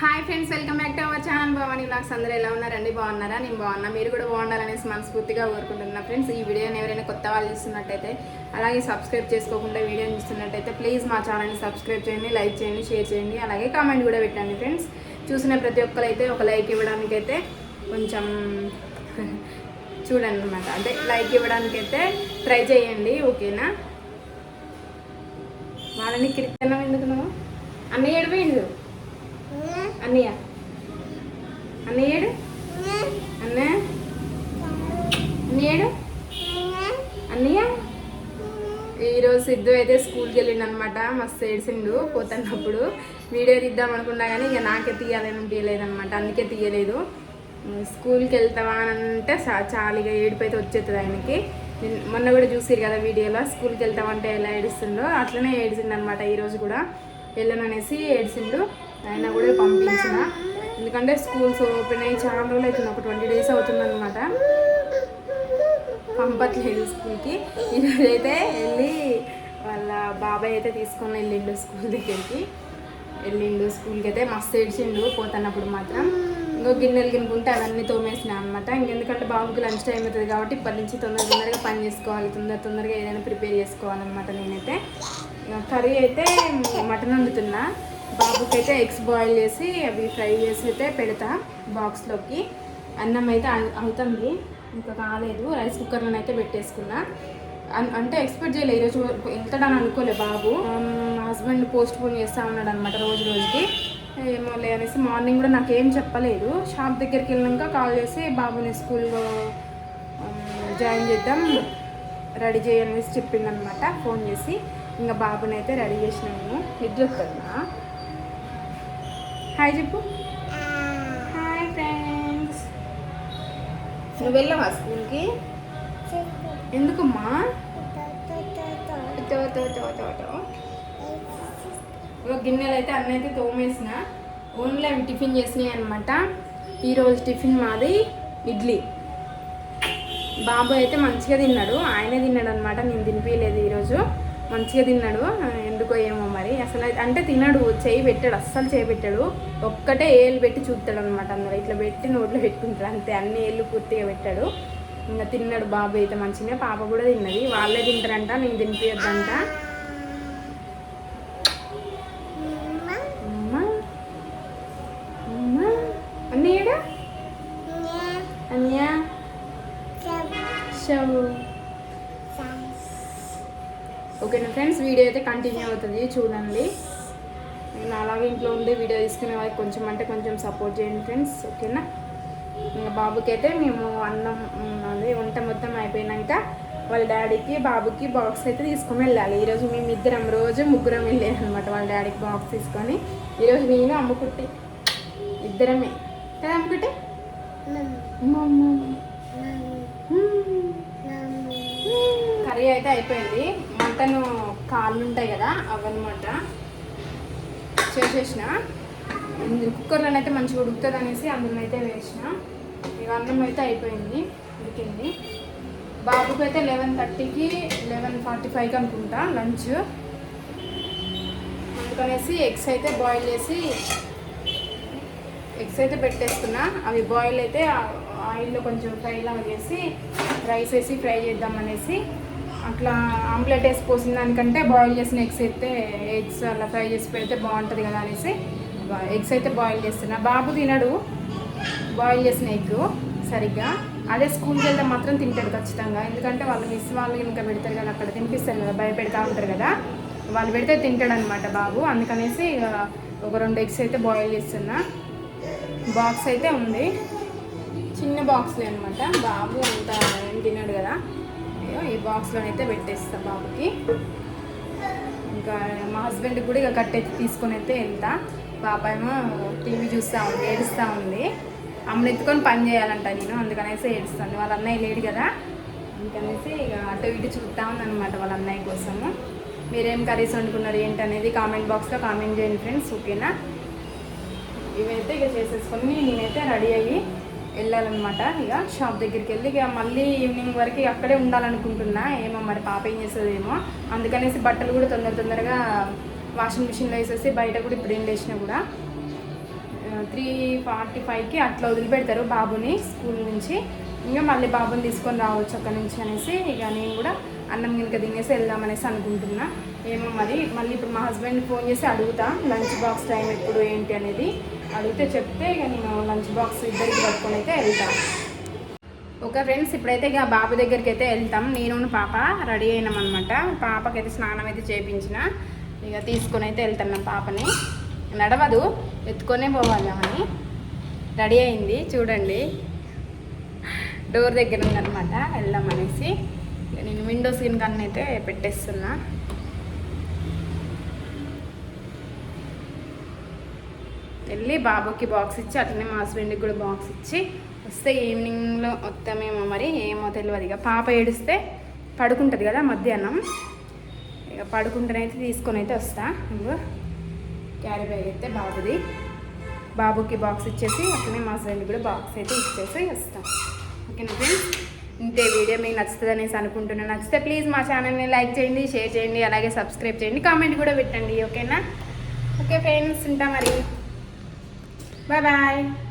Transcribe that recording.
Hi friends welcome back to our channel Bhavani blogs అందరూ ఎలా ఉన్నారండి బాగున్నారా? నేను బాగున్నా. మీరు కూడా బాగుండాలనేసి మనస్ఫూర్తిగా కోరుకుంటున్నా ఫ్రెండ్స్ ఈ వీడియోని ఎవరైనా కొత్త వాళ్ళు చూస్తున్నట్టయితే అలాగే సబ్స్క్రైబ్ చేసుకోకుండా వీడియోని చూస్తున్నట్టయితే ప్లీజ్ మా ఛానల్ని సబ్స్క్రైబ్ చేయండి లైక్ చేయండి షేర్ చేయండి అలాగే కామెంట్ కూడా పెట్టండి ఫ్రెండ్స్ చూసిన ప్రతి ఒక్కరైతే ఒక లైక్ ఇవ్వడానికైతే కొంచెం చూడండి అనమాట అంటే లైక్ ఇవ్వడానికైతే ట్రై చేయండి ఓకేనా వాళ్ళని కిరికన్నం ఎందుకు నువ్వు అన్నీ ఏడిపోయిండు? అన్నయ్య. అన్నయ్యడు అన్న అన్నయ్యడు అన్నయ్య ఈరోజు సిద్ధు అయితే స్కూల్కి వెళ్ళిండు అనమాట మస్తు ఏడ్చిండు పోతున్నప్పుడు. వీడియో తీద్దాం అనుకున్నా కానీ ఇక నాకే తీయాలని తీయలేదనమాట. అందుకే తీయలేదు. స్కూల్కి వెళ్తావా అని అంటే చా- చాలా ఇక ఏడుపు అయితే వచ్చేస్తుంది ఆయనకి మొన్న కూడా చూసిరు కదా వీడియోలో స్కూల్కి వెళ్తామంటే ఎలా ఏడుస్తుండో అట్లనే ఏడిచిండు అనమాట ఈరోజు కూడా. వెళ్ళననేసి ఏడ్చిండు ఆయన కూడా పంపించిన. ఎందుకంటే స్కూల్స్ ఓపెన్ అయ్యి చాలా రోజులు అవుతుంది. ఒక ట్వంటీ డేస్ అవుతుందన్నమాట. పంపట్లేదు స్కూల్కి. ఈరోజు అయితే వెళ్ళి వాళ్ళ బాబాయ్ అయితే తీసుకొని వెళ్ళిండు స్కూల్ దగ్గరికి. వెళ్ళిండు స్కూల్కి అయితే మస్తు ఏడ్చిండు పోతున్నప్పుడు మాత్రం. ఇంకో గిన్నెలు గినుకుంటే అవన్నీ తోమేసిన అనమాట ఇంకెందుకంటే బాబుకి లంచ్ టైం అవుతుంది కాబట్టి ఇప్పటి నుంచి తొందర తొందరగా పని చేసుకోవాలి. తొందర తొందరగా ఏదైనా ప్రిపేర్ చేసుకోవాలన్నమాట నేనైతే. కర్రీ అయితే మటన్ వండుతున్నా. బాబుకి అయితే ఎగ్స్ బాయిల్ చేసి అవి ఫ్రై చేసి అయితే పెడతా బాక్స్లోకి. అన్నం అయితే అవుతుంది. ఇంకా కాలేదు. రైస్ కుక్కర్లో అయితే పెట్టేసుకున్నా. అన్- అంటే ఎక్స్పెక్ట్ చేయలే. ఈరోజు వెళ్తాడని అనుకోలే బాబు. మా హస్బెండ్ పోస్ట్ పోన్ చేస్తా ఉన్నాడు అనమాట రోజు రోజుకి. ఏమో లే అనేసి మార్నింగ్ కూడా నాకేం చెప్పలేదు. షాప్ దగ్గరికి వెళ్ళాక కాల్ చేసి బాబుని స్కూల్లో జాయిన్ చేద్దాం రెడీ చేయనేసి చెప్పిందనమాట ఫోన్ చేసి. ఇంకా బాబుని అయితే రెడీ చేసినాము. నిద్ర వస్తుందా హాయ్ చెప్పు హాయ్ ఫ్రెండ్స్ నువ్వు వెళ్ళవా స్కూల్కి? ఎందుకమ్మా? గిన్నెలు అయితే అన్నీ అయితే తోమేసిన. ఓన్లీ అవి టిఫిన్ చేసినాయి అనమాట ఈరోజు టిఫిన్ మాది ఇడ్లీ. బాబు అయితే మంచిగా తిన్నాడు. ఆయనే తిన్నాడు అనమాట నేను తినిపించలేదు ఈరోజు. మంచిగా తిన్నాడు. ఎందుకో ఏమో మరి. అసలు అంటే తినడు చేయి పెట్టాడు అస్సలు చేయి పెట్టాడు. ఒక్కటే ఏళ్ళు పెట్టి చూస్తాడు అనమాట అందులో. ఇట్లా పెట్టి నోట్లో పెట్టుకుంటాడు అంతే. అన్ని ఏళ్ళు పూర్తిగా పెట్టాడు. ఇంకా తిన్నాడు బాబు అయితే మంచిగా పాప కూడా తిన్నది. వాళ్ళే తింటారంట నేను తినిపించద్దంట ఓకేనా ఫ్రెండ్స్ వీడియో అయితే కంటిన్యూ అవుతుంది చూడండి. నేను అలాగే ఇంట్లో ఉండి వీడియో తీసుకునే వాళ్ళకి కొంచెం అంటే కొంచెం సపోర్ట్ చేయండి ఫ్రెండ్స్ ఓకేనా? ఇంకా బాబుకి అయితే మేము అన్నం అదే వంట మొత్తం అయిపోయినాక వాళ్ళ డాడీకి బాబుకి బాక్స్ అయితే తీసుకొని వెళ్ళాలి. ఈరోజు మేము ఇద్దరం రోజు ముగ్గురం వెళ్ళాను అనమాట వాళ్ళ డాడీకి బాక్స్ తీసుకొని. ఈరోజు నేను అమ్ముకుట్టి ఇద్దరమే. కదా అమ్ముకుట్టి కర్రీ అయితే అయిపోయింది. మటన్ కాళ్ళు ఉంటాయి కదా అవన్నమాట. చేసేసిన. కుక్కర్లో అయితే మంచిగా ఉడుకుతుంది అనేసి అందులో అయితే వేసిన. ఇక అన్నం అయితే అయిపోయింది ఉడికింది. బాబుకి అయితే లెవెన్ థర్టీకి లెవెన్ ఫార్టీ ఫైవ్కి అనుకుంటా లంచ్. అందుకనేసి ఎగ్స్ అయితే బాయిల్ చేసి ఎగ్స్ అయితే పెట్టేస్తున్నా. అవి బాయిల్ అయితే ఆయిల్లో కొంచెం ఫ్రై లాగా చేసి రైస్ వేసి ఫ్రై చేద్దాం అనేసి అట్లా ఆమ్లెట్ వేసి పోసిన దానికంటే బాయిల్ చేసిన ఎగ్స్ అయితే ఎగ్స్ అలా ఫ్రై చేసి పెడితే బాగుంటుంది కదా అనేసి ఎగ్స్ అయితే బాయిల్ చేస్తున్నా. బాబు తినడు. బాయిల్ చేసిన ఎగ్ సరిగ్గా. అదే స్కూల్కి వెళ్తే మాత్రం తింటాడు ఖచ్చితంగా. ఎందుకంటే వాళ్ళు మిస్ వాళ్ళు ఇంకా పెడతారు కదా అక్కడ తినిపిస్తారు కదా భయపెడతా ఉంటారు కదా. వాళ్ళు పెడితే తింటాడు అనమాట బాబు. అందుకనేసి ఇక ఒక రెండు ఎగ్స్ అయితే బాయిల్ చేస్తున్నా. బాక్స్ అయితే ఉంది. చిన్న బాక్స్లే అనమాట బాబు అంత ఏం తినాడు కదా. ఈ బాక్స్లోనైతే పెట్టేస్తా బాబుకి. ఇంకా మా హస్బెండ్కి కూడా ఇక కట్టెత్తి తీసుకొని అయితే వెళ్తా. పాప ఏమో టీవీ చూస్తూ ఉంది ఏడుస్తూ ఉంది. అమ్మని ఎత్తుకొని పని చేయాలంట నేను అందుకనేసి ఏడుస్తుంది. వాళ్ళ అన్నయ్య లేడు కదా అందుకనేసి ఇక అటు ఇటు చూస్తూ ఉందన్నమాట వాళ్ళ అన్నయ్య కోసము. మీరేం కర్రీస్ వండుకున్నారు ఏంటనేది కామెంట్ బాక్స్లో కామెంట్ చేయండి ఫ్రెండ్స్ ఓకేనా? ఇవైతే ఇక చేసేసుకొని నేనైతే రెడీ అయ్యి వెళ్ళాలన్నమాట. ఇక షాప్ దగ్గరికి వెళ్ళి ఇక మళ్ళీ ఈవినింగ్ వరకు అక్కడే ఉండాలనుకుంటున్నా. ఏమో మరి పాప ఏం చేస్తుందేమో. అందుకనేసి బట్టలు కూడా తొందర తొందరగా వాషింగ్ మిషన్లో వేసేసి బయట కూడా ఇప్పుడు ఎండేసినా కూడా త్రీ ఫార్టీ ఫైవ్కి అట్లా వదిలిపెడతారు బాబుని స్కూల్ నుంచి. ఇంకా మళ్ళీ బాబుని తీసుకొని రావచ్చు అక్కడ నుంచి అనేసి ఇక నేను కూడా అన్నం కనుక తినేసి వెళ్దామనేసి అనుకుంటున్నా. ఏమో మరి మళ్ళీ ఇప్పుడు మా హస్బెండ్ ఫోన్ చేసి అడుగుతా లంచ్ బాక్స్ టైం ఎప్పుడు ఏంటి అనేది. అడిగితే చెప్తే ఇక నేను లంచ్ బాక్స్ ఇద్దరికి పట్టుకొని అయితే వెళ్తాను ఒక ఫ్రెండ్స్ ఇప్పుడైతే ఇక బాబు దగ్గరికి అయితే వెళ్తాం. నేను పాప రెడీ అయినాం అనమాట పాపకైతే స్నానం అయితే చేయించిన ఇక తీసుకొని అయితే వెళ్తున్నాం పాపని. నడవదు ఎత్తుకొనే పోవాలి అని రెడీ అయింది చూడండి. డోర్ దగ్గర ఉందన్నమాట వెళ్దాం అనేసి. నేను విండో స్క్రీన్ కన్నా అయితే పెట్టేస్తున్నా. వెళ్ళి బాబుకి బాక్స్ ఇచ్చి అట్లనే మా హస్బెండ్కి కూడా బాక్స్ ఇచ్చి వస్తే ఈవినింగ్లో వస్తామేమో మరి ఏమో తెలియదు ఇక పాప ఏడిస్తే పడుకుంటుంది కదా మధ్యాహ్నం. ఇక పడుకుంటేనైతే తీసుకొని అయితే వస్తా. ఇంకో క్యారీ బ్యాగ్ అయితే బాబుది. బాబుకి బాక్స్ ఇచ్చేసి అట్లనే మా హస్బెండ్ కూడా బాక్స్ అయితే ఇచ్చేసి వస్తాం. ఓకేనా ఫ్రెండ్స్ ఇంతే వీడియో మీకు నచ్చుతుంది అనేసి అనుకుంటున్నాను నచ్చితే ప్లీజ్ మా ఛానల్ని లైక్ చేయండి షేర్ చేయండి అలాగే సబ్స్క్రైబ్ చేయండి కామెంట్ కూడా పెట్టండి. ఓకేనా? ఓకే ఫ్రెండ్స్ ఉంటా మరి. 拜拜。